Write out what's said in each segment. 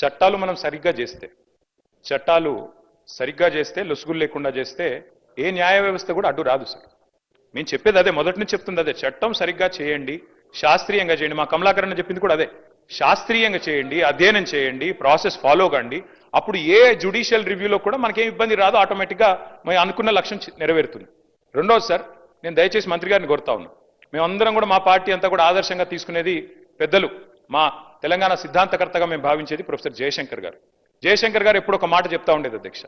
చట్టాలు మనం సరిగ్గా చేస్తే చట్టాలు సరిగ్గా చేస్తే లొసుగులు లేకుండా చేస్తే ఏ న్యాయ వ్యవస్థ కూడా అడ్డు రాదు సార్. మేము చెప్పేది అదే మొదటి నుంచి చెప్తుంది అదే చట్టం సరిగ్గా చేయండి శాస్త్రీయంగా చేయండి. మా కమలాకరణ చెప్పింది కూడా అదే శాస్త్రీయంగా చేయండి అధ్యయనం చేయండి ప్రాసెస్ ఫాలో కండి అప్పుడు ఏ జ్యుడిషియల్ రివ్యూలో కూడా మనకేం ఇబ్బంది రాదు ఆటోమేటిక్గా మేము అనుకున్న లక్ష్యం నెరవేరుతుంది. రెండోది సార్ నేను దయచేసి మంత్రి గారిని కోరుతా ఉన్నాను మేమందరం కూడా మా పార్టీ అంతా కూడా ఆదర్శంగా తీసుకునేది పెద్దలు మా తెలంగాణ సిద్ధాంతకర్తగా మేము భావించేది ప్రొఫెసర్ జయశంకర్ గారు. జయశంకర్ గారు ఎప్పుడు ఒక మాట చెప్తా ఉండేది అధ్యక్ష.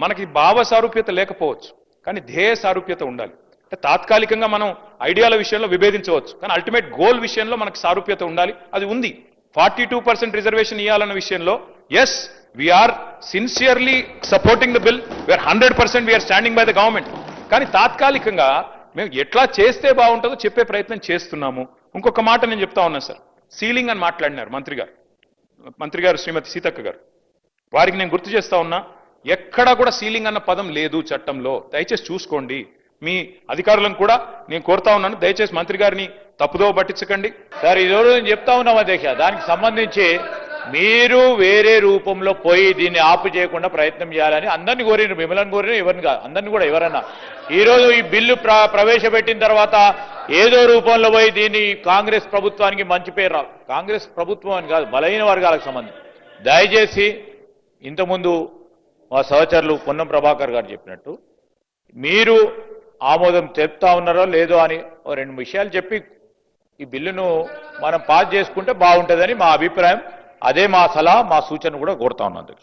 మనకి భావ సారూప్యత లేకపోవచ్చు కానీ ధ్యేయ సారూప్యత ఉండాలి. అంటే తాత్కాలికంగా మనం ఐడియాల విషయంలో విభేదించవచ్చు కానీ అల్టిమేట్ గోల్ విషయంలో మనకు సారూప్యత ఉండాలి. అది ఉంది. ఫార్టీ టూ పర్సెంట్ రిజర్వేషన్ ఇవ్వాలన్న విషయంలో yes we are sincerely supporting the bill we are hundred percent we are standing by the government కానీ తాత్కాలికంగా మేము ఎట్లా చేస్తే బాగుంటుందో చెప్పే ప్రయత్నం చేస్తున్నాము. ఇంకొక మాట నేను చెప్తా ఉన్నా సార్. సీలింగ్ అని మాట్లాడినారు మంత్రి గారు. మంత్రి గారు శ్రీమతి సీతక్క గారు. వారికి నేను గుర్తు చేస్తా ఉన్నా ఎక్కడా కూడా సీలింగ్ అన్న పదం లేదు చట్టంలో. దయచేసి చూసుకోండి. మీ అధికారులను కూడా నేను కోరుతా ఉన్నాను. దయచేసి మంత్రి గారిని తప్పుదో పట్టించకండి. సార్ ఈ రోజు నేను చెప్తా ఉన్నాం అధ్యక్ష దానికి సంబంధించి మీరు వేరే రూపంలో పోయి దీన్ని ఆపు చేయకుండా ప్రయత్నం చేయాలని అందరిని కోరిన మిమ్మల్ని కోరిన ఎవరిని కాదు అందరిని కూడా ఎవరన్నా. ఈరోజు ఈ బిల్లు ప్ర ప్రవేశపెట్టిన తర్వాత ఏదో రూపంలో పోయి దీన్ని కాంగ్రెస్ ప్రభుత్వానికి మంచి పేరు రాదు. కాంగ్రెస్ ప్రభుత్వం అని కాదు బలహీన వర్గాలకు సంబంధం దయచేసి ఇంతకుముందు మా సహచరులు పొన్నం ప్రభాకర్ గారు చెప్పినట్టు మీరు ఆమోదం చెప్తా ఉన్నారో లేదో అని ఓ రెండు విషయాలు చెప్పి ఈ బిల్లును మనం పాస్ చేసుకుంటే బాగుంటుందని మా అభిప్రాయం. అదే మా సలహా మా సూచన కూడా కోరుతా ఉన్నాను